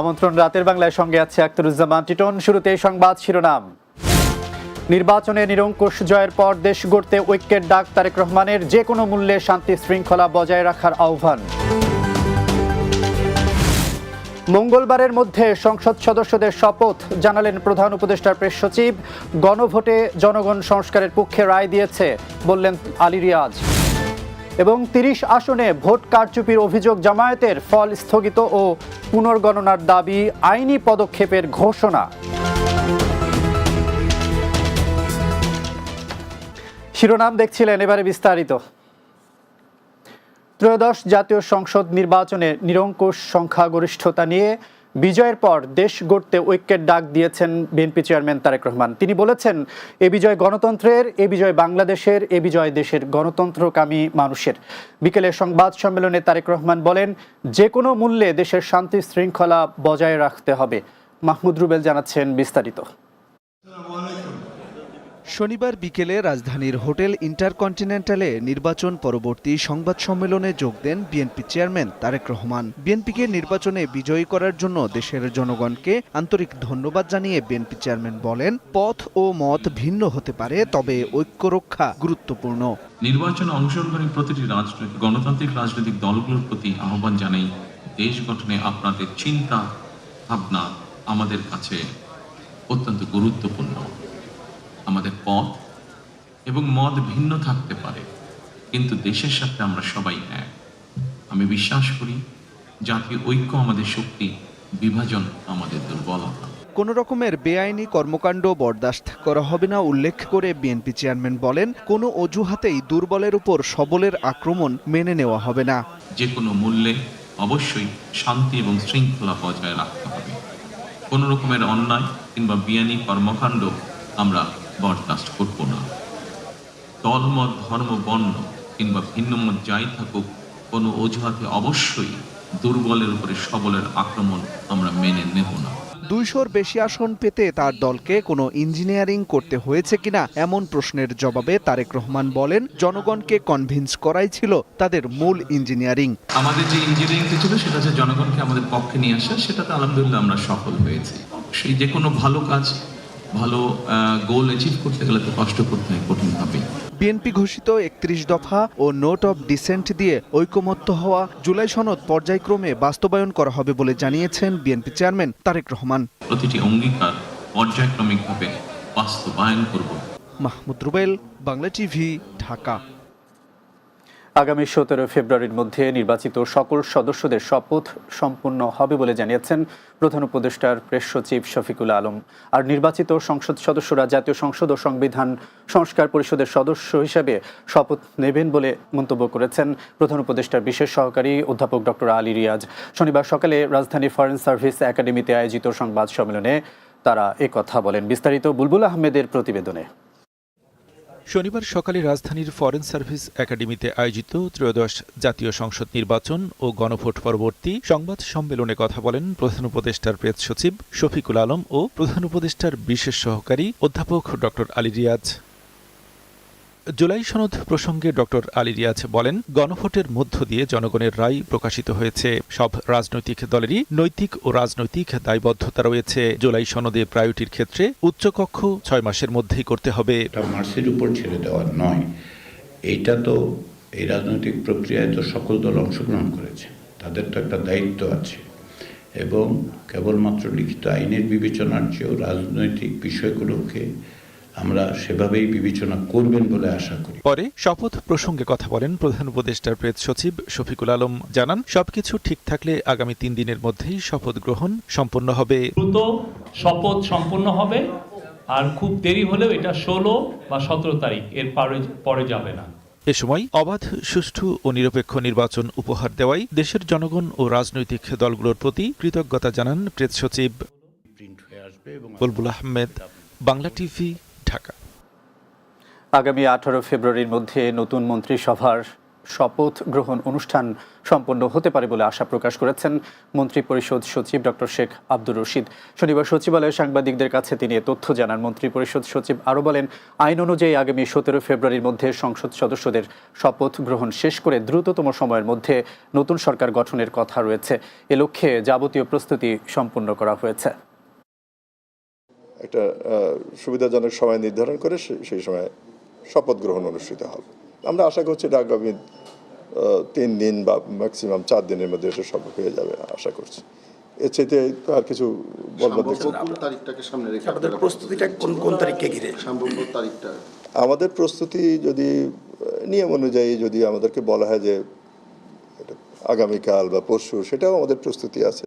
আমন্ত্রণ রাতের বাংলায়। সঙ্গে আছে আক্তারুজ্জামান টিটন। শুরুতে সংবাদ শিরোনাম। নির্বাচনে নিরঙ্কুশ জয়ের পর দেশ গড়তে ঐক্যের ডাক তারেক রহমানের। যে কোনো মূল্যে শান্তি শৃঙ্খলা বজায় রাখার আহ্বান। মঙ্গলবারের মধ্যে সংসদ সদস্যদের শপথ জানালেন প্রধান উপদেষ্টার প্রেস সচিব। গণভোটে জনগণ সংস্কারের পক্ষে রায় দিয়েছে, বললেন আলী রিয়াজ। এবং তিরিশ আসনে ভোট কারচুপির অভিযোগ জামায়াতের ফল স্থগিত ও পুনর্গণনার দাবি আইনি পদক্ষেপের ঘোষণা। শিরোনাম দেখছিলেন এবারে বিস্তারিত। ত্রয়োদশ জাতীয় সংসদ নির্বাচনে নিরঙ্কুশ সংখ্যাগরিষ্ঠতা নিয়ে বিজয়ের পর দেশ গড়তে ঐক্যের ডাক দিয়েছেন বিএনপি চেয়ারম্যান তারেক রহমান। তিনি বলেছেন, এ বিজয় গণতন্ত্রের, এ বিজয় বাংলাদেশের, এ বিজয় দেশের গণতন্ত্রকামী মানুষের। বিকেলে সংবাদ সম্মেলনে তারেক রহমান বলেন, যে কোনো মূল্যে দেশের শান্তি শৃঙ্খলা বজায় রাখতে হবে। মাহমুদ রুবেল জানাচ্ছেন বিস্তারিত। শনিবার বিকেলে রাজধানীর হোটেল ইন্টারকন্টিনেন্টালে নির্বাচন পরবর্তী সংবাদ সম্মেলনে যোগ দেন বিএনপি চেয়ারম্যান তারেক রহমান। বিএনপিকে নির্বাচনে বিজয়ী করার জন্য দেশের জনগণকে আন্তরিক ধন্যবাদ জানিয়ে বিএনপি চেয়ারম্যান বলেন, পথ ও মত ভিন্ন হতে পারে, তবে ঐক্য রক্ষা গুরুত্বপূর্ণ। নির্বাচনে অংশগ্রহণী প্রতিটি রাজনৈতিক গণতান্ত্রিক রাজনৈতিক দলগুলোর প্রতি আহ্বান জানাই, দেশ গঠনে আপনাদের চিন্তা, ভাবনা আমাদের কাছে অত্যন্ত গুরুত্বপূর্ণ। আমাদের পথ এবং মত ভিন্ন থাকতে পারে কিন্তু দেশের সাথে আমরা সবাই এক। আমি বিশ্বাস করি জাতীয় ঐক্য আমাদের শক্তি বিভাজন আমাদের দুর্বলতা। কোন রকমের বেআইনি কর্মকাণ্ড বরদাস্ত করা হবে না উল্লেখ করে বিএনপি চেয়ারম্যান বলেন কোনো অজুহাতেই দুর্বলের উপর সবলের আক্রমণ মেনে নেওয়া হবে না। যে কোনো মূল্যে অবশ্যই শান্তি এবং শৃঙ্খলা বজায় রাখতে হবে। কোনো রকমের অন্যায় কিংবা বিয়ানি কর্মকাণ্ড আমরা বরদাস্ত করব না। দলমত ধর্ম বর্ণ কিংবা ভিন্নমত যাই থাকুক কোনো অজুহাতে অবশ্যই দুর্বলের উপরে সবলের আক্রমণ আমরা মেনে নেব না। দুইশোর বেশি আসন পেতে তার দলকে কোনো ইঞ্জিনিয়ারিং করতে হয়েছে কিনা এমন প্রশ্নের জবাবে তারেক রহমান বলেন জনগণকে কনভিন্স করাই ছিল তাদের মূল ইঞ্জিনিয়ারিং। আমাদের যে ইঞ্জিনিয়ারিংটা ছিল সেটা হচ্ছে জনগণকে আমাদের পক্ষে নিয়ে আসা সেটাতে আলহামদুলিল্লাহ আমরা সফল হয়েছি। সেই যে কোনো ভালো কাজ ভালো গোল অ্যাচিভ করতে গেলে তো কষ্ট করতে হয় হবে বিএনপি ঘোষিত একত্রিশ দফা ও নোট অব ডিসেন্ট দিয়ে ঐকমত্য হওয়া জুলাই সনদ পর্যায়ক্রমে বাস্তবায়ন করা হবে বলে জানিয়েছেন বিএনপি চেয়ারম্যান তারেক রহমান। প্রতিটি অঙ্গীকার পর্যায়ক্রমিকভাবে বাস্তবায়ন করব। মাহমুদ রুবেল বাংলা টিভি ঢাকা। আগামী সতেরো ফেব্রুয়ারির মধ্যে নির্বাচিত সকল সদস্যদের শপথ সম্পূর্ণ হবে বলে জানিয়েছেন প্রধান উপদেষ্টার প্রেস সচিব শফিকুল আলম। আর নির্বাচিত সংসদ সদস্যরা জাতীয় সংসদ ও সংবিধান সংস্কার পরিষদের সদস্য হিসেবে শপথ নেবেন বলে মন্তব্য করেছেন প্রধান উপদেষ্টার বিশেষ সহকারী অধ্যাপক ডক্টর আলী রিয়াজ। শনিবার সকালে রাজধানী ফরেন সার্ভিস একাডেমিতে আয়োজিত সংবাদ সম্মেলনে তারা কথা বলেন। বিস্তারিত বুলবুল আহমেদের প্রতিবেদনে। শনিবার সকালে রাজধানীর ফরেন সার্ভিস একাডেমিতে আয়োজিত ত্রয়োদশ জাতীয় সংসদ নির্বাচন ও গণভোট পরবর্তী সংবাদ সম্মেলনে কথা বলেন প্রধান উপদেষ্টার প্রেস সচিব শফিকুল আলম ও প্রধান উপদেষ্টার বিশেষ সহকারী অধ্যাপক ড আলী রিয়াজ। জুলাই সনদ প্রসঙ্গে ডক্টর আলী রিয়াজ বলেন, গণভোটের মধ্য দিয়ে জনগণের রায় প্রকাশিত হয়েছে। সব রাজনৈতিক দলেরই নৈতিক ও রাজনৈতিক দায়বদ্ধতা রয়েছে। জুলাই সনদে প্রায়োরিটির ক্ষেত্রে উচ্চকক্ষ ছয় মাসের মধ্যেই করতে হবে। এটা মার্সের উপর ছেড়ে দেওয়ার নয়। এইটা তো এই রাজনৈতিক প্রক্রিয়ায় তো সকল দল অংশগ্রহণ করেছে। তাদের তো একটা দায়িত্ব আছে। এবং কেবলমাত্র লিখিত আইনের বিবেচনার চেয়েও রাজনৈতিক বিষয়গুলোকে আমরা সেভাবেই বিবেচনা করবেন বলে আশা করি। পরে শপথ প্রসঙ্গে কথা বলেন প্রধান উপদেষ্টার প্রেস সচিব শফিকুল আলম জানান সবকিছু ঠিক থাকলে আগামী তিন দিনের মধ্যেই শপথ গ্রহণ সম্পন্ন হবে। দ্রুত শপথ সম্পন্ন হবে আর খুব দেরি হলেও এটা ষোলো বা সতেরো তারিখ এর পরে পরে যাবে না। এ সময় অবাধ সুষ্ঠু ও নিরপেক্ষ নির্বাচন উপহার দেওয়াই দেশের জনগণ ও রাজনৈতিক দলগুলোর প্রতি কৃতজ্ঞতা জানান প্রেস সচিব। প্রিন্ট হয়ে আসবে এবং বুলবুল আহমেদ বাংলা টিভি ঢাকা। আগামী আঠারো ফেব্রুয়ারির মধ্যে নতুন মন্ত্রিসভার শপথ গ্রহণ অনুষ্ঠান সম্পন্ন হতে পারে বলে আশা প্রকাশ করেছেন মন্ত্রী পরিষদ সচিব ডক্টর শেখ আব্দুর রশিদ। শনিবার সচিবালয়ে সাংবাদিকদের কাছে তিনি তথ্য জানান। মন্ত্রী পরিষদ সচিব আরও বলেন, আইন অনুযায়ী আগামী সতেরো ফেব্রুয়ারির মধ্যে সংসদ সদস্যদের শপথ গ্রহণ শেষ করে দ্রুততম সময়ের মধ্যে নতুন সরকার গঠনের কথা রয়েছে। এ লক্ষ্যে যাবতীয় প্রস্তুতি সম্পূর্ণ করা হয়েছে। একটা সুবিধাজনক সময় নির্ধারণ করে সেই সময় শপথ গ্রহণ অনুষ্ঠিত হবে। আমরা আশা করছি এটা আগামী তিন দিন বা ম্যাক্সিমাম চার দিনের মধ্যে এটা সব হয়ে যাবে আশা করছি। এর চাইতে তো আর কিছু বলবার দেখছি না। কোন তারিখটাকে সামনে রেখে আপনাদের প্রস্তুতিটা কোন কোন তারিখকে ঘিরে? সম্ভাব্য তারিখটা। আমাদের প্রস্তুতি যদি নিয়ম অনুযায়ী যদি আমাদেরকে বলা হয় যে এটা আগামীকাল বা পরশু সেটাও আমাদের প্রস্তুতি আছে।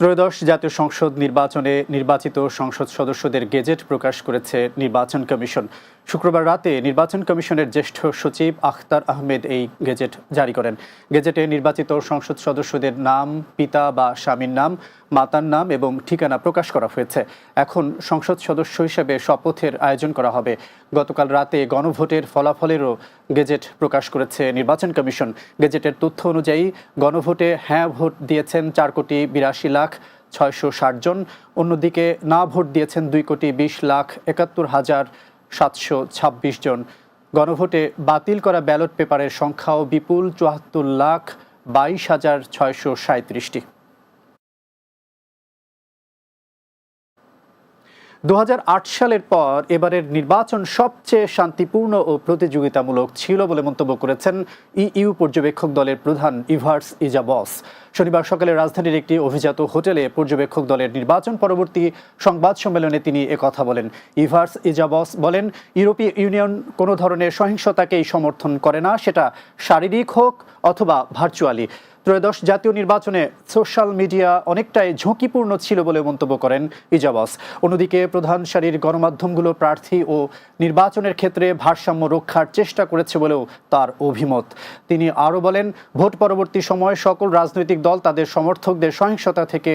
ত্রয়োদশ জাতীয় সংসদ নির্বাচনে নির্বাচিত সংসদ সদস্যদের গেজেট প্রকাশ করেছে নির্বাচন কমিশন। শুক্রবার রাতে নির্বাচন কমিশনের জ্যেষ্ঠ সচিব আখতার আহমেদ এই গেজেট জারি করেন। গেজেটে নির্বাচিত সংসদ সদস্যদের নাম, পিতা বা স্বামীর নাম মাতার নাম এবং ঠিকানা প্রকাশ করা হয়েছে। এখন সংসদ সদস্য হিসেবে শপথের আয়োজন করা হবে। গতকাল রাতে গণভোটের ফলাফলেরও গেজেট প্রকাশ করেছে নির্বাচন কমিশন। গেজেটের তথ্য অনুযায়ী, গণভোটে হ্যাঁ ভোট দিয়েছেন চার কোটি বিরাশি লাখ ছয়শো ষাট জন। অন্যদিকে না ভোট দিয়েছেন দুই কোটি বিশ লাখ একাত্তর হাজার সাতশো ছাব্বিশ জন। গণভোটে বাতিল করা ব্যালট পেপারের সংখ্যাও বিপুল চুয়াত্তর লাখ বাইশ হাজার ছয়শো সাঁত্রিশটি দু হাজার আট সালের পর এবারের নির্বাচন সবচেয়ে শান্তিপূর্ণ ও প্রতিযোগিতামূলক ছিল বলে মন্তব্য করেছেন ইইউ পর্যবেক্ষক দলের প্রধান ইভার্স ইজাবস। শনিবার সকালে রাজধানীর একটি অভিজাত হোটেলে পর্যবেক্ষক দলের নির্বাচন পরবর্তী সংবাদ সম্মেলনে তিনি একথা বলেন। ইভার্স ইজাবস বলেন, ইউরোপীয় ইউনিয়ন কোনো ধরনের সহিংসতাকেই সমর্থন করে না, সেটা শারীরিক হোক অথবা ভার্চুয়ালি। ত্রয়োদশ জাতীয় নির্বাচনে সোশ্যাল মিডিয়া অনেকটাই ঝুঁকিপূর্ণ ছিল বলে মন্তব্য করেন ইজাবাস। অন্যদিকে প্রধান সারির গণমাধ্যমগুলো প্রার্থী ও নির্বাচনের ক্ষেত্রে ভারসাম্য রক্ষার চেষ্টা করেছে বলেও তার অভিমত। তিনি আরও বলেন, ভোট পরবর্তী সময়ে সকল রাজনৈতিক দল তাদের সমর্থকদের সহিংসতা থেকে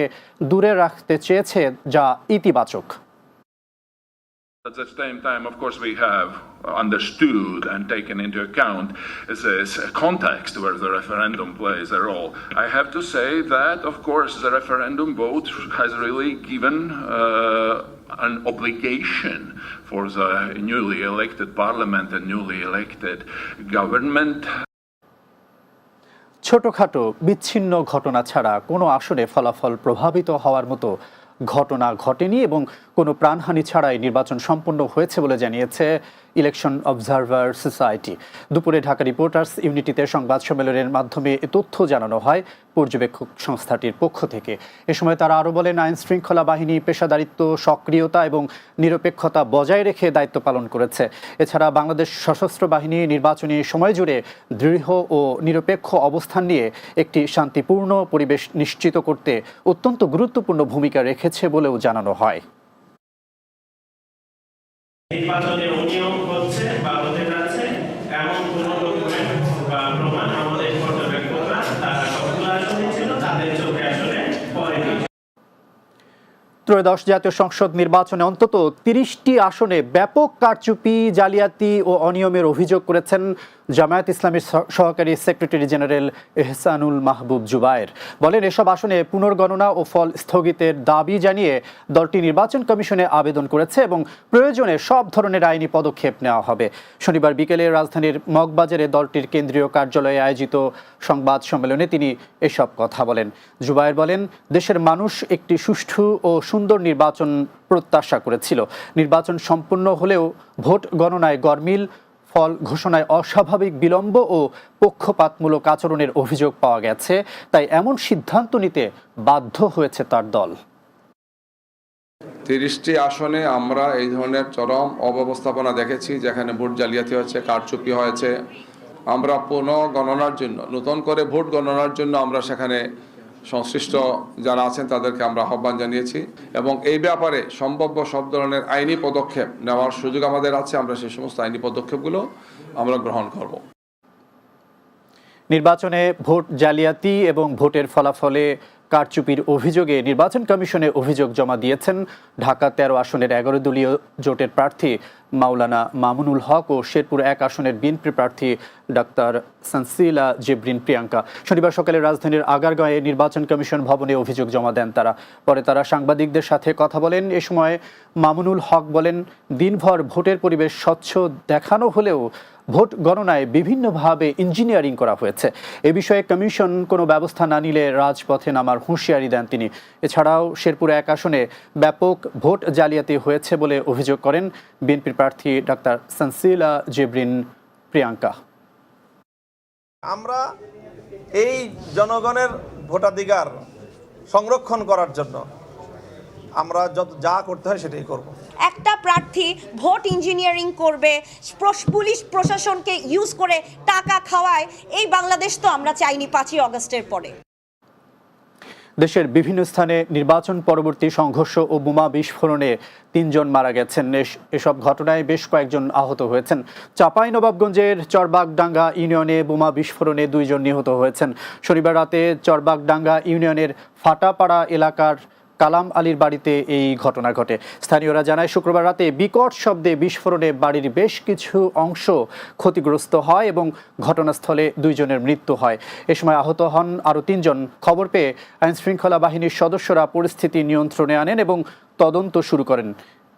দূরে রাখতে চেয়েছে যা ইতিবাচক At the same time, of course, we have understood and taken into account this context where the referendum plays a role. I have to say that, of course, the referendum vote has really given uh, an obligation for the newly elected parliament and newly elected government ছোটখাটো, বিচ্ছিন্ন ঘটনা ছাড়া কোনো আসনে ফলাফল প্রভাবিত হওয়ার মতো ঘটনা ঘটেনি এবং কোনো প্রাণহানি ছাড়াই নির্বাচন সম্পন্ন হয়েছে বলে জানিয়েছে ইলেকশন অবজারভার সোসাইটি। দুপুরে ঢাকা রিপোর্টার্স ইউনিটিতে সংবাদ সম্মেলনের মাধ্যমে এ তথ্য জানানো হয় পর্যবেক্ষক সংস্থাটির পক্ষ থেকে। এ সময় তারা আরও বলেন, আইন শৃঙ্খলা বাহিনী, পেশাদারিত্ব, সক্রিয়তা এবং নিরপেক্ষতা বজায় রেখে দায়িত্ব পালন করেছে। এছাড়া বাংলাদেশ সশস্ত্র বাহিনী নির্বাচনী সময় জুড়ে দৃঢ় ও নিরপেক্ষ অবস্থান নিয়ে একটি শান্তিপূর্ণ পরিবেশ নিশ্চিত করতে অত্যন্ত গুরুত্বপূর্ণ ভূমিকা রেখেছে বলেও জানানো হয়। অনিয়ম হচ্ছে বা হতে যাচ্ছে, এমন কোন ডকুমেন্ট বা প্রমাণ আমাদের পর্যবেক্ষকরা, তারা ত্রয়োদশ জাতীয় সংসদ নির্বাচনে অন্তত তিরিশটি আসনে ব্যাপক কারচুপি, জালিয়াতি ও অনিয়মের অভিযোগ করেছেন জামায়াত ইসলামীর সহ- সহকারী সেক্রেটারি জেনারেল এহসানুল মাহবুব জুবায়ের বলেন, এসব আসনে পুনর্গণনা ও ফল স্থগিতের দাবি জানিয়ে দলটি নির্বাচন কমিশনে আবেদন করেছে এবং প্রয়োজনে সব ধরনের আইনি পদক্ষেপ নেওয়া হবে। শনিবার বিকেলে রাজধানীর মগবাজারে দলটির কেন্দ্রীয় কার্যালয়ে আয়োজিত সংবাদ সম্মেলনে তিনি এসব কথা বলেন। জুবায়ের বলেন, দেশের মানুষ একটি সুষ্ঠু ও সুন্দর নির্বাচন প্রত্যাশা করেছিল। নির্বাচন সম্পূর্ণ হলেও ভোট গণনায় গরমিল ফল ঘোষণায় অস্বাভাবিক বিলম্ব ও পক্ষপাতমূলক আচরণের অভিযোগ পাওয়া গেছে, তাই এমন সিদ্ধান্ত নিতে বাধ্য হয়েছে তার দল। তিরিশটি আসনে আমরা এই ধরনের চরম অব্যবস্থাপনা দেখেছি, যেখানে ভোট জালিয়াতি হয়েছে, কারচুপি হয়েছে। আমরা পুনঃ গণনার জন্য, নতুন করে ভোট গণনার জন্য আমরা সেখানে সংশ্লিষ্ট যারা আছেন তাদেরকে আমরা আহ্বান জানিয়েছি এবং এই ব্যাপারে সম্ভাব্য সব ধরনের আইনি পদক্ষেপ নেওয়ার সুযোগ আমাদের আছে, আমরা সেই সমস্ত আইনি পদক্ষেপগুলো আমরা গ্রহণ করব। নির্বাচনে ভোট জালিয়াতি এবং ভোটের ফলাফলে কারচুপির অভিযোগে নির্বাচন কমিশনে অভিযোগ জমা দিয়েছেন ঢাকা তেরো আসনের এগারো দলীয় জোটের প্রার্থী মাওলানা মামুনুল হক ও শেরপুর এক আসনের বিএনপি প্রার্থী ডাক্তার সানসিলা জেব্রিন প্রিয়াঙ্কা। শনিবার সকালে রাজধানীর আগারগাঁয়ে নির্বাচন কমিশন ভবনে অভিযোগ জমা দেন তারা। পরে তারা সাংবাদিকদের সাথে কথা বলেন। এ সময় মামুনুল হক বলেন, দিনভর ভোটের পরিবেশ স্বচ্ছ দেখানো হলেও ভোট গণনায় বিভিন্নভাবে ইঞ্জিনিয়ারিং করা হয়েছে। এ বিষয়ে কমিশন কোনো ব্যবস্থা না নিলে রাজপথে নামার হুঁশিয়ারি দেন তিনি। এছাড়াও শেরপুর এক আসনে ব্যাপক ভোট জালিয়াতি হয়েছে বলে অভিযোগ করেন বিএনপির প্রার্থী ডাক্তার সানসিলা জেব্রিন প্রিয়াঙ্কা। আমরা এই জনগণের ভোটাধিকার সংরক্ষণ করার জন্য আমরা যত যা করতে হয় সেটাই করব। একটা প্রার্থী ভোট ইঞ্জিনিয়ারিং করবে পুলিশ প্রশাসনকে ইউজ করে টাকা খাওয়ায় এই বাংলাদেশ তো আমরা চাইনি পাঁচই অগস্টের পরে। দেশের বিভিন্ন স্থানে নির্বাচন পরবর্তী সংঘর্ষ ও বোমা বিস্ফোরণে তিনজন মারা গেছেন। এসব ঘটনায় বেশ কয়েকজন আহত হয়েছেন। চাপাই নবাবগঞ্জের চরবাগডাঙ্গা ইউনিয়নে বোমা বিস্ফোরণে দুইজন নিহত হয়েছেন। শনিবার রাতে চরবাগডাঙ্গা ইউনিয়নের ফাটাপাড়া এলাকার কালাম আলীর বাড়িতে এই ঘটনা ঘটে। স্থানীয়রা জানায়, শুক্রবার রাতে বিকট শব্দে বিস্ফোরণে বাড়ির বেশ কিছু অংশ ক্ষতিগ্রস্ত হয় এবং ঘটনাস্থলে দুইজনের মৃত্যু হয়। এ সময় আহত হন আরও তিনজন। খবর পেয়ে আইনশৃঙ্খলা বাহিনীর সদস্যরা পরিস্থিতি নিয়ন্ত্রণে আনেন এবং তদন্ত শুরু করেন।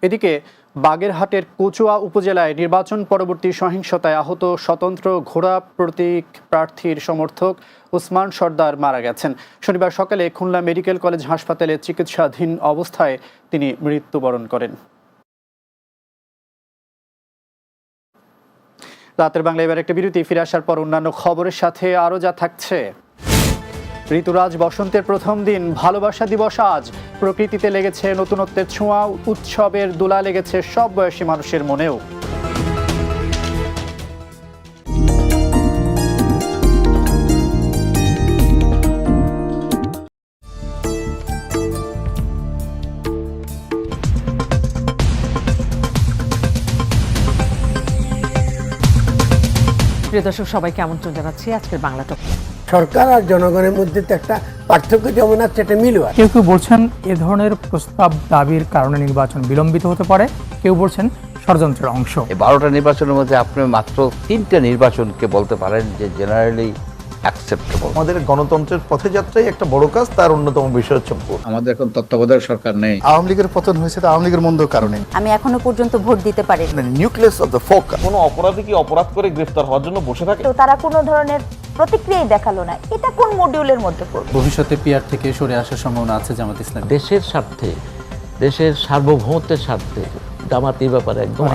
এদিকে বাগেরহাটের কচুয়া উপজেলায় নির্বাচন পরবর্তী সহিংসতায় আহত স্বতন্ত্র ঘোড়া প্রতীক প্রার্থীর সমর্থক ওসমান সর্দার মারা গেছেন। শনিবার সকালে খুলনা মেডিকেল কলেজ হাসপাতালে চিকিৎসাধীন অবস্থায় তিনি মৃত্যুবরণ করেন। রাতের বাংলা এবার একটা বিরতি, ফিরে আসার পর অন্যান্য খবরের সাথে আরও যা থাকছে। ঋতুরাজ বসন্তের প্রথম দিন, ভালোবাসা দিবস আজ। প্রকৃতিতে লেগেছে নতুনত্বের ছোঁয়া, উৎসবের দোলা লেগেছে সব বয়সী মানুষের মনেও। প্রিয় দর্শক, সবাইকে আমন্ত্রণ জানাচ্ছি আজকের বাংলা টক সরকার আর জনগণের মধ্যে তো একটা পার্থক্য যেমন আছে সেটা মিলও আছে। কেউ কেউ বলছেন এ ধরনের প্রস্তাব দাবির কারণে নির্বাচন বিলম্বিত হতে পারে। কেউ বলছেন ষড়যন্ত্রের অংশ। বারোটা নির্বাচনের মধ্যে আপনি মাত্র তিনটা নির্বাচনকে বলতে পারেন যে জেনারেলি অ্যাকসেপ্টেবল আমাদের গণতন্ত্রের পথযাত্রাই একটা বড় কাজ তার অন্যতম বিষয় হচ্ছে ভোট। আমাদের এখন তত্ত্বাবধায়ক সরকার নেই। আওয়ামী লীগের পতন হয়েছে তো আওয়ামী লীগের মন্দ কারণে। আমি এখনও পর্যন্ত ভোট দিতে পারি নিউক্লিয়াস অফ দ্য ফোক কোনো অপরাধী কি অপরাধ করে গ্রেফতার হওয়ার জন্য বসে থাকে? তো তারা কোনো ধরনের প্রতিক্রিয়াই দেখাল না। এটা কোন মডিউলের মধ্যে পড়বে? ভবিষ্যতে পিয়ার থেকে সরে আসার সম্ভাবনা আছে জামাত ইসলাম দেশের স্বার্থে দেশের সার্বভৌমত্বের স্বার্থে জামাত এই ব্যাপারে একদম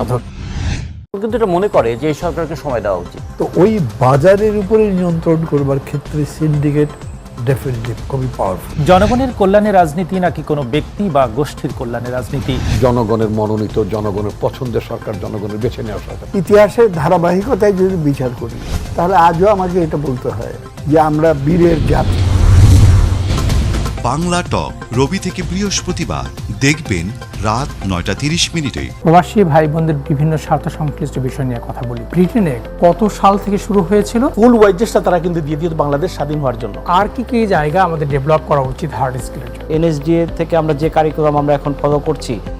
কিন্তু এটা মনে করে যে সরকারকে সময় দেওয়া উচিত। তো ওই বাজারের উপরে নিয়ন্ত্রণ করবার ক্ষেত্রে সিন্ডিকেট ডেফিনেটলি খুবই পাওয়ারফুল জনগণের কল্যাণে রাজনীতি নাকি কোনো ব্যক্তি বা গোষ্ঠীর কল্যাণে রাজনীতি? জনগণের মনোনীত জনগণের পছন্দের সরকার জনগণের বেছে নেওয়া সরকার। ইতিহাসের ধারাবাহিকতায় যদি বিচার করি তাহলে আজও আমাকে এটা বলতে হয় যে আমরা বীরের জাতি। বাংলা টক রবি থেকে বৃহস্পতিবার। দেখবেন রাত নয়টা তিরিশ মিনিটে। প্রবাসী ভাই বোনদের বিভিন্ন স্বার্থ সংশ্লিষ্ট বিষয় নিয়ে কথা বলি। ব্রিটেনে কত সাল থেকে শুরু হয়েছিল? ফুল ওয়াইজেসটা তারা কিন্তু দিয়ে দিত বাংলাদেশ স্বাধীন হওয়ার জন্য। আর কি কি জায়গা আমাদের ডেভেলপ করা উচিত হার্ড স্কিলের জন্য? এনএসডিএ থেকে আমরা যে কারিকুলাম আমরা এখন ফলো করছি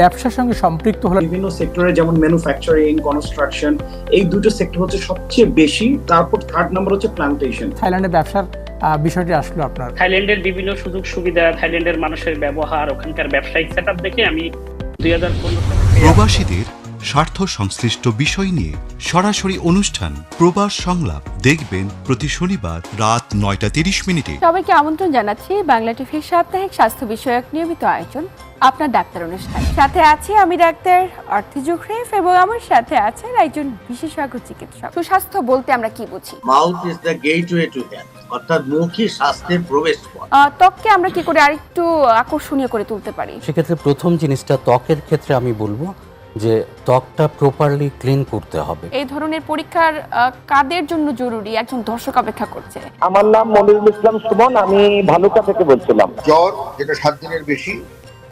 ব্যবসার সঙ্গে সম্পৃক্ত হলেন বিভিন্ন সেক্টরে যেমন ম্যানুফ্যাকচারিং কনস্ট্রাকশন এই দুটো সেক্টর হচ্ছে সবচেয়ে বেশি। তারপর থার্ড নাম্বার হচ্ছে প্লান্টেশন থাইল্যান্ডে ব্যবসার বিষয়টি আসলো আপনার। থাইল্যান্ডের বিভিন্ন সুযোগ সুবিধা থাইল্যান্ডের মানুষের ব্যবহার ওখানকার ব্যবসায়িক সেট দেখে আমি দুই হাজার পনেরো প্রবাসীদের স্বার্থ সংশ্লিষ্ট বিষয় নিয়ে সরাসরি অনুষ্ঠান প্রবাস সংলাপ দেখবেন প্রতি শনিবার রাত নয়টা তিরিশ মিনিটে। সবাইকে আমন্ত্রণ জানাচ্ছি বাংলা টিভির সাপ্তাহিক স্বাস্থ্য বিষয়ক নিয়মিত আয়োজন। আপনার ডাক্তার অনুষ্ঠান। সাথে আছি আমি ডাক্তার অর্থ জোখরেফ এবং আমার সাথে আছেন একজন বিশেষজ্ঞ চিকিৎসক। সুস্বাস্থ্য বলতে আমরা কি বুঝি? Mouth is the gateway to health অর্থাৎ মুখই স্বাস্থ্যের প্রবেশ পথ। ত্বককে আমরা কি করে আরেকটু আকর্ষণীয় করে তুলতে পারি? সেক্ষেত্রে প্রথম জিনিসটা ত্বকের ক্ষেত্রে আমি বলব যে ত্বকটা প্রপারলি ক্লিন করতে হবে। এই ধরনের পরীক্ষার আহ, কাদের জন্য জরুরি? একজন দর্শক অপেক্ষা করছে। আমার নাম মনিরুল ইসলাম সুমন আমি ভালুকা থেকে বলছিলাম। জ্বর যেটা সাত দিনের বেশি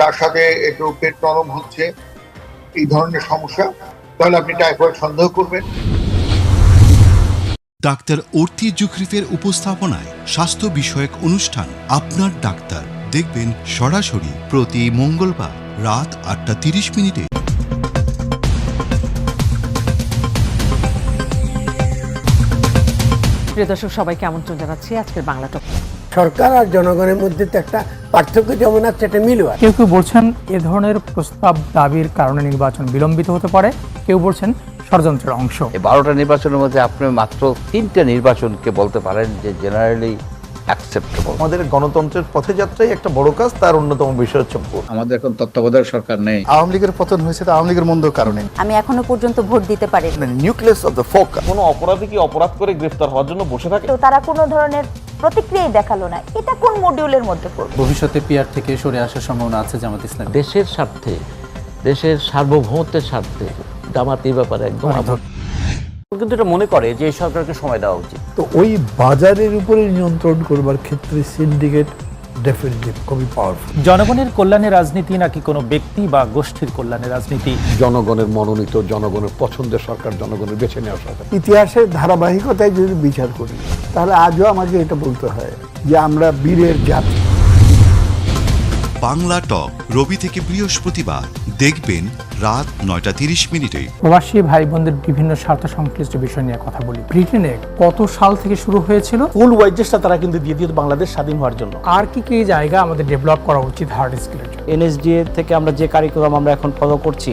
তার সাথে একটু পেট নরম হচ্ছে এই ধরনের সমস্যা। তাহলে আপনি টাইফয়েড সন্দেহ করবেন। ডাক্তার অর্থি জুখরিফের উপস্থাপনায় স্বাস্থ্য বিষয়ক অনুষ্ঠান আপনার ডাক্তার। দেখবেন সরাসরি প্রতি মঙ্গলবার রাত আটটা তিরিশ মিনিটে। প্রিয় দর্শক সবাইকে আমন্ত্রণ জানাচ্ছি আজকের বাংলা টক সরকার আর জনগণের মধ্যে তো একটা পার্থক্য যেমন আছে সেটা মিলু কেউ কেউ বলছেন এ ধরনের প্রস্তাব দাবির কারণে নির্বাচন বিলম্বিত হতে পারে। কেউ বলছেন ষড়যন্ত্রের অংশ। এই বারোটা নির্বাচনের মধ্যে আপনি মাত্র তিনটা নির্বাচনকে বলতে পারেন যে জেনারেলি অ্যাকসেপ্টেবল আমাদের গণতন্ত্রের পথযাত্রাই একটা বড় কাজ তার অন্যতম বিষয় হচ্ছে ভোট। আমাদের এখন তত্ত্বাবধায়ক সরকার নেই। আওয়ামী লীগের পতন হয়েছে তো আওয়ামী লীগের মন্দ কারণে। আমি এখনও পর্যন্ত ভোট দিতে পারি নিউক্লিয়াস অফ দ্য ফোকাস কোনো অপরাধী কি অপরাধ করে গ্রেফতার হওয়ার জন্য বসে থাকে? তো তারা কোনো ধরনের প্রতিক্রিয়াই দেখাল না। এটা কোন মডিউলের মধ্যে পড়বে? ভবিষ্যতে পিয়ার থেকে সরে আসার সম্ভাবনা আছে জামাত ইসলাম দেশের স্বার্থে দেশের সার্বভৌমত্বের স্বার্থে জামাত এই ব্যাপারে একদম। কিন্তু এটা মনে করে যে এই সরকারকে সময় দেওয়া উচিত। তো ওই বাজারের উপরে নিয়ন্ত্রণ করবার ক্ষেত্রে সিন্ডিকেট ডেফিনেটলি খুবই পাওয়ারফুল জনগণের কল্যাণে রাজনীতি নাকি কোনো ব্যক্তি বা গোষ্ঠীর কল্যাণে রাজনীতি? জনগণের মনোনীত জনগণের পছন্দের সরকার জনগণের বেছে নেওয়া সরকার। ইতিহাসের ধারাবাহিকতায় যদি বিচার করি তাহলে আজও আমাকে এটা বলতে হয় যে আমরা বীরের জাতি। বাংলা টক রবি থেকে বৃহস্পতিবার। দেখবেন রাত নয়টা তিরিশ মিনিটে। প্রবাসী ভাই বোনদের বিভিন্ন স্বার্থ সংশ্লিষ্ট বিষয় নিয়ে কথা বলি। ব্রিটেনে কত সাল থেকে শুরু হয়েছিল? ফুল ওয়াইজেসটা তারা কিন্তু দিয়ে দিয়ে বাংলাদেশ স্বাধীন হওয়ার জন্য। আর কি কি জায়গা আমাদের ডেভেলপ করা উচিত হার্ড স্কিলের জন্য? এনএসডিএ থেকে আমরা যে কারিকুলাম আমরা এখন ফলো করছি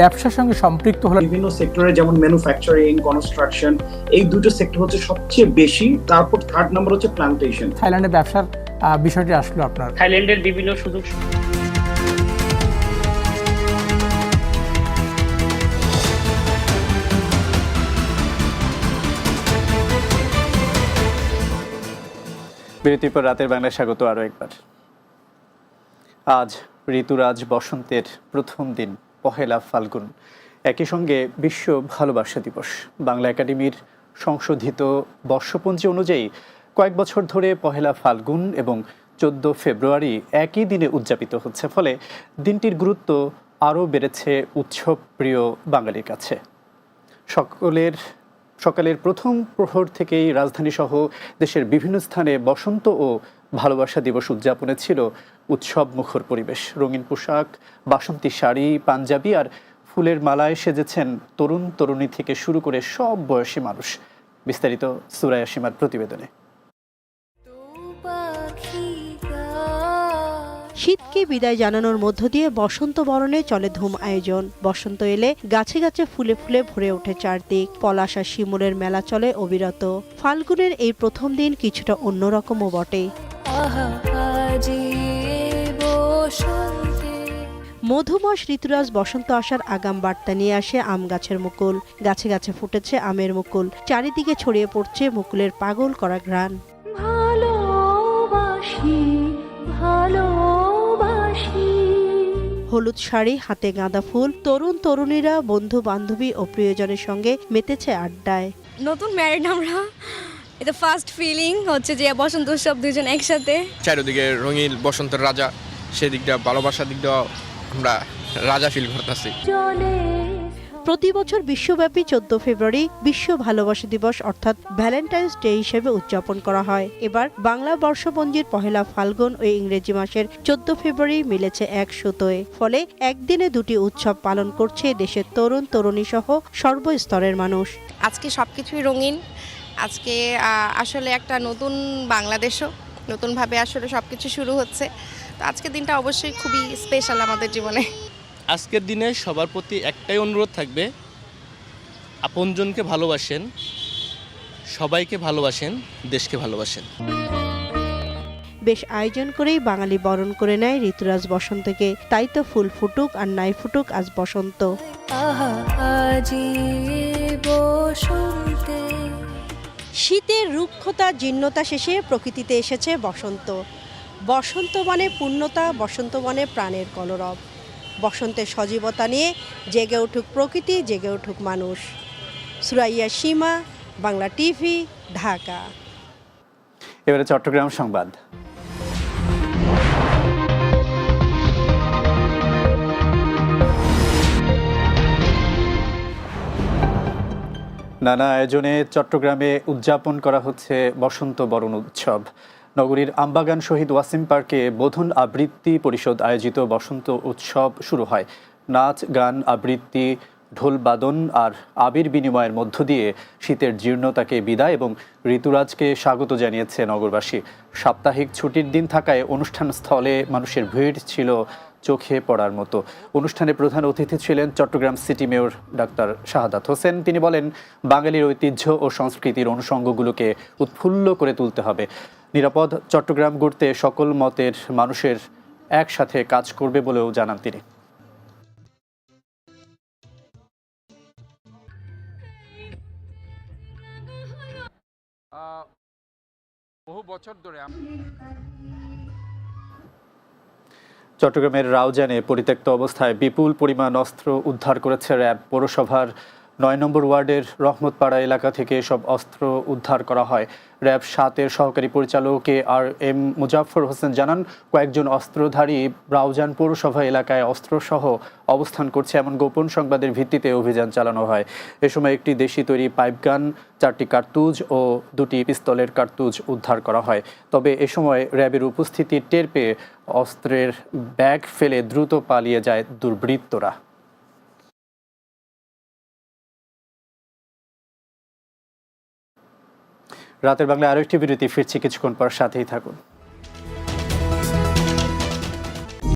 ব্যবসার সঙ্গে সম্পৃক্ত হলেন বিভিন্ন সেক্টরে যেমন ম্যানুফ্যাকচারিং কনস্ট্রাকশন এই দুটো সেক্টর হচ্ছে সবচেয়ে বেশি। তারপর থার্ড নাম্বার হচ্ছে প্লান্টেশন থাইল্যান্ডে ব্যবসার বিষয়টি আসলো আপনার। থাইল্যান্ডের বিভিন্ন সুযোগ বিরতির পর রাতের বাংলায় স্বাগত আরও একবার। আজ ঋতুরাজ বসন্তের প্রথম দিন। পহেলা ফাল্গুন। একই সঙ্গে বিশ্ব ভালোবাসা দিবস। বাংলা একাডেমির সংশোধিত বর্ষপঞ্জি অনুযায়ী কয়েক বছর ধরে পহেলা ফাল্গুন এবং চোদ্দ ফেব্রুয়ারি একই দিনে উদযাপিত হচ্ছে। ফলে দিনটির গুরুত্ব আরও বেড়েছে উৎসব প্রিয় বাঙালির কাছে। সকলের, সকালের প্রথম প্রহর থেকেই রাজধানী সহ দেশের বিভিন্ন স্থানে বসন্ত ও ভালোবাসা দিবস উদযাপনে ছিল উৎসব মুখর পরিবেশ। রঙিন পোশাক বাসন্তী শাড়ি পাঞ্জাবি আর ফুলের মালায় সেজেছেন তরুণ তরুণী থেকে শুরু করে সব বয়সী মানুষ। বিস্তারিত সুরায়া সীমার প্রতিবেদনে। শীতকে বিদায় জানানোর মধ্য দিয়ে বসন্ত বরণে চলে ধুম আয়োজন। বসন্ত এলে গাছে গাছে ফুলে ফুলে ভরে ওঠে চারদিক। পলাশ আর শিমুলের মেলা চলে অবিরত। ফাল্গুনের এই প্রথম দিন কিছুটা অন্যরকমও বটে। মধুমাস ঋতুরাজ বসন্ত আসার আগাম বার্তা নিয়ে আসে আম গাছের মুকুল। গাছে গাছে ফুটেছে আমের মুকুল। চারিদিকে ছড়িয়ে পড়ছে মুকুলের পাগল করা ঘ্রাণ। হলুদ শাড়ি হাতে গাঁদা ফুল। তরুণ তরুণীরা বন্ধু বান্ধবী ও প্রিয়জনের সঙ্গে মেতেছে আড্ডায়। নতুন ম্যারিড আমরা। এটা ফার্স্ট ফিলিং হচ্ছে যে বসন্ত উৎসব দুজন একসাথে। চারিদিকে রঙিন বসন্তের রাজা। সেদিকটা ভালোবাসার দিকটা আমরা রাজা ফিল করতেছি। প্রতি বছর বিশ্বব্যাপী চোদ্দ ফেব্রুয়ারি বিশ্ব ভালোবাসা দিবস অর্থাৎ ভ্যালেন্টাইন্স ডে হিসেবে উদযাপন করা হয়। এবার বাংলা বর্ষপঞ্জির পহেলা ফাল্গুন ও ইংরেজি মাসের চোদ্দ ফেব্রুয়ারি মিলেছে এক সুতোয়। ফলে একদিনে দুটি উৎসব পালন করছে দেশের তরুণ তরুণী সহ সর্বস্তরের মানুষ। আজকে সব কিছুই রঙিন। আজকে আসলে একটা নতুন বাংলাদেশও। নতুনভাবে আসলে সব কিছু শুরু হচ্ছে। তো আজকের দিনটা অবশ্যই খুবই স্পেশাল আমাদের জীবনে। আজকের দিনে সবার প্রতি একটাই অনুরোধ থাকবে আপনজনকে ভালোবাসেন সবাইকে ভালোবাসেন দেশকে ভালোবাসেন। বেশ আয়োজন করেই বাঙালি বরণ করে নেয় ঋতুরাজ বসন্তকে। তাই তো ফুল ফুটুক আর নাই ফুটুক আজ বসন্ত। শীতের রুক্ষতা জীর্ণতা শেষে প্রকৃতিতে এসেছে বসন্ত। বসন্ত মানে পূর্ণতা, বসন্ত মানে প্রাণের কলরব। বসন্তের সজীবতা নিয়ে জেগে উঠুক প্রকৃতি, জেগে উঠুক মানুষ। সুরাইয়া সীমা, বাংলা টিভি, ঢাকা। এবারে চট্টগ্রাম সংবাদ। নানা আয়োজনে চট্টগ্রামে উদযাপন করা হচ্ছে বসন্ত বরণ উৎসব। নগরীর আমবাগান শহীদ ওয়াসিম পার্কে বোধন আবৃত্তি পরিষদ আয়োজিত বসন্ত উৎসব শুরু হয়। নাচ, গান, আবৃত্তি, ঢোল, বাদন আর আবির বিনিময়ের মধ্য দিয়ে শীতের জীর্ণতাকে বিদায় এবং ঋতুরাজকে স্বাগত জানিয়েছে নগরবাসী। সাপ্তাহিক ছুটির দিন থাকায় অনুষ্ঠান স্থলে মানুষের ভিড় ছিল চোখে পড়ার মতো। অনুষ্ঠানে প্রধান অতিথি ছিলেন Chattogram city mayor doctor Shahadat Hossain. তিনি বলেন, বাঙালির ঐতিহ্য ও সংস্কৃতির অনুষঙ্গগুলোকে উৎফুল্ল করে তুলতে হবে। নিরাপদ চট্টগ্রাম গড়তে সকল মতের মানুষের একসাথে কাজ করবে বলেও জানান তিনি। বহু বছর ধরে চট্টগ্রামের রাউজানে পরিত্যক্ত অবস্থায় বিপুল পরিমাণ অস্ত্র উদ্ধার করেছে র্যাব। পৌরসভার নয় নম্বর ওয়ার্ডের রহমতপাড়া এলাকা থেকে সব অস্ত্র উদ্ধার করা হয়। র্যাব সাতের সহকারী পরিচালক A R M Mujafar Hossain জানান, কয়েকজন অস্ত্রধারী রাউজান পৌরসভা এলাকায় অস্ত্রসহ অবস্থান করছে এমন গোপন সংবাদের ভিত্তিতে অভিযান চালানো হয়। এ সময় একটি দেশি তৈরি পাইপগান চারটি কার্তুজ ও দুটি পিস্তলের কার্তুজ উদ্ধার করা হয়। তবে এ সময় র্যাবের উপস্থিতি টের পেয়ে অস্ত্রের ব্যাগ ফেলে দ্রুত পালিয়ে যায় দুর্বৃত্তরা। রাতের বাংলায় আরও একটি বিরতি ফিরছি কিছুক্ষণ পর সাথেই থাকুন।